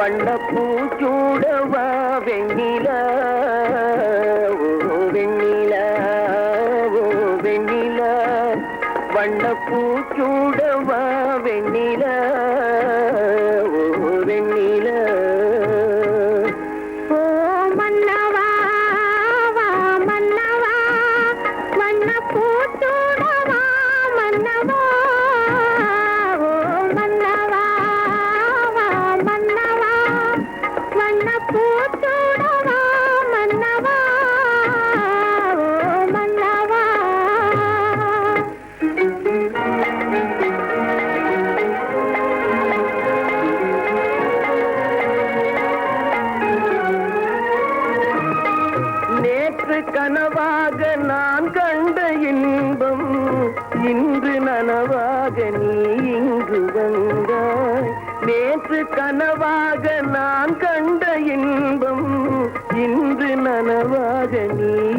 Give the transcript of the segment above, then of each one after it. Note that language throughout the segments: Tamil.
வண்ணப்பூ சூடவா வெண்ணிலா ஓ வெண்ணிலா ஓ வெண்ணிலா. வண்ணப்பூ சூடவா வெண்ணிலா கனவாக நான் கண்ட இன்பம் இன்று நனவாக நீ இங்கு வந்தாய். நேற்று கனவாக நான் கண்ட இன்பம் இன்று நனவாக நீ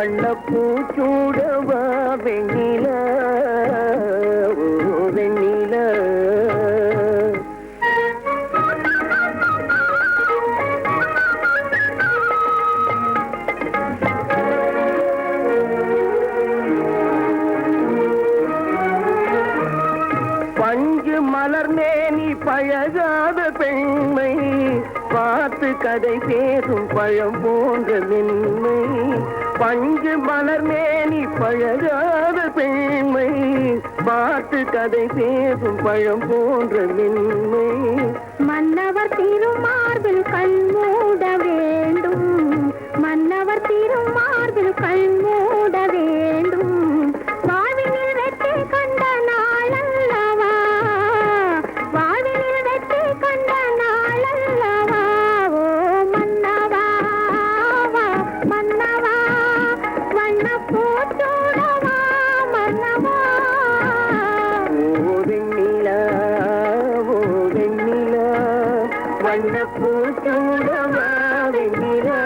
வண்ணப்பூ சூடவா வெண்ணில ஓ வெண்ணிலா. பஞ்சு மலர் மேனி பழகாத பெண்மை பார்த்து கதை பேசும் பழம் போன்ற மென்மை. பஞ்சு மலர் மேனி பழகாத பெண்மை. பாட்டு கதை பேசும் பழம் போன்ற மென்மை. மன்னவர் திருமார்பில் கண் மூட ஓ வெண்ணிலா வண்ணப்பூ சூடவா வெண்ணிலா